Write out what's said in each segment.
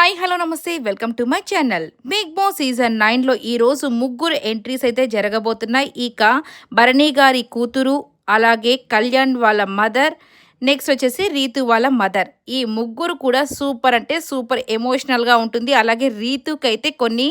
Hi hello నమస్తే. Welcome to my channel. Big boss season నైన్లో ఈరోజు ముగ్గురు ఎంట్రీస్ అయితే జరగబోతున్నాయి. ఇక భరణి గారి కూతురు అలాగే కళ్యాణ్ వాళ్ళ మదర్ నెక్స్ట్ వచ్చేసి రీతు వాళ్ళ మదర్ ఈ ముగ్గురు కూడా సూపర్ అంటే సూపర్ ఎమోషనల్గా ఉంటుంది. అలాగే రీతుకి అయితే కొన్ని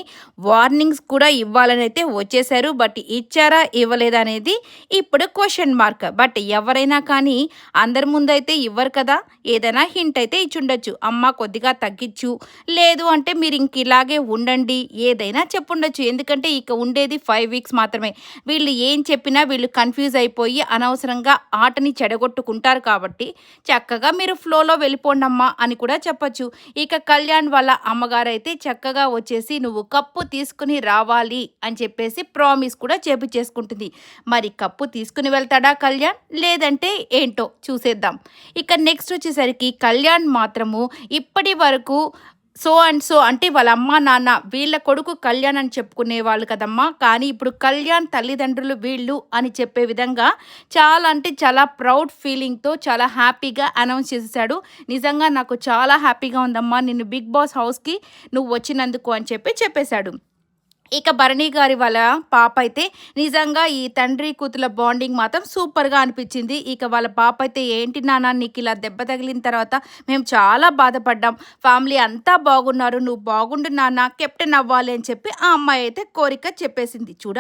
వార్నింగ్స్ కూడా ఇవ్వాలని అయితే వచ్చేసారు. బట్ ఇచ్చారా ఇవ్వలేదా అనేది ఇప్పుడు క్వశ్చన్ మార్క్ బట్ ఎవరైనా కానీ అందరి ముందు అయితే ఇవ్వరు కదా. ఏదైనా హింట్ అయితే ఇచ్చుండొచ్చు. అమ్మ కొద్దిగా తగ్గించు. లేదు అంటే మీరు ఇంక ఇలాగే ఉండండి. ఏదైనా చెప్పుండొచ్చు. ఎందుకంటే ఇక ఉండేది ఫైవ్ వీక్స్ మాత్రమే. వీళ్ళు ఏం చెప్పినా వీళ్ళు కన్ఫ్యూజ్ అయిపోయి అనవసరంగా ఆటని చెడగొట్టుకుంటారు కాబట్టి. చక్కగా మీరు ఫ్లోలో వెళ్ళిపోండి అమ్మా అని కూడా చెప్పచ్చు. ఇక కళ్యాణ్ వాళ్ళ అమ్మగారు అయితే చక్కగా వచ్చేసి నువ్వు కప్పు తీసుకుని రావాలి అని చెప్పేసి ప్రామిస్ కూడా చేపించేసుకుంటుంది మరి కప్పు తీసుకుని వెళ్తాడా కళ్యాణ్? లేదంటే ఏంటో చూసేద్దాం. ఇక నెక్స్ట్ వచ్చేసరికి కళ్యాణ్ మాత్రము ఇప్పటి వరకు సో అండ్ సో అంటే వాళ్ళ అమ్మ నాన్న వీళ్ళ కొడుకు కళ్యాణ్ అని చెప్పుకునే వాళ్ళు కదమ్మా. కానీ ఇప్పుడు కళ్యాణ్ తల్లిదండ్రులు వీళ్ళు అని చెప్పే విధంగా చాలా అంటే చాలా ప్రౌడ్ ఫీలింగ్తో చాలా హ్యాపీగా అనౌన్స్ చేసేసాడు. నిజంగా నాకు చాలా హ్యాపీగా ఉందమ్మా. నిన్ను బిగ్ బాస్ హౌస్కి నువ్వు వచ్చినందుకు అని చెప్పి చెప్పేశాడు. ఇక భరణి గారి వాళ్ళ పాప అయితే నిజంగా ఈ తండ్రి కూతుల బాండింగ్ మాత్రం సూపర్గా అనిపించింది. ఇక వాళ్ళ పాప అయితే ఏంటి నాన్న నీకు ఇలా దెబ్బ తగిలిన తర్వాత మేము చాలా బాధపడ్డాం. ఫ్యామిలీ అంతా బాగున్నారు. నువ్వు బాగుండు నాన్న కెప్టెన్ అవ్వాలి అని చెప్పి ఆ అమ్మాయి అయితే కోరిక చెప్పేసింది. చూడాలి.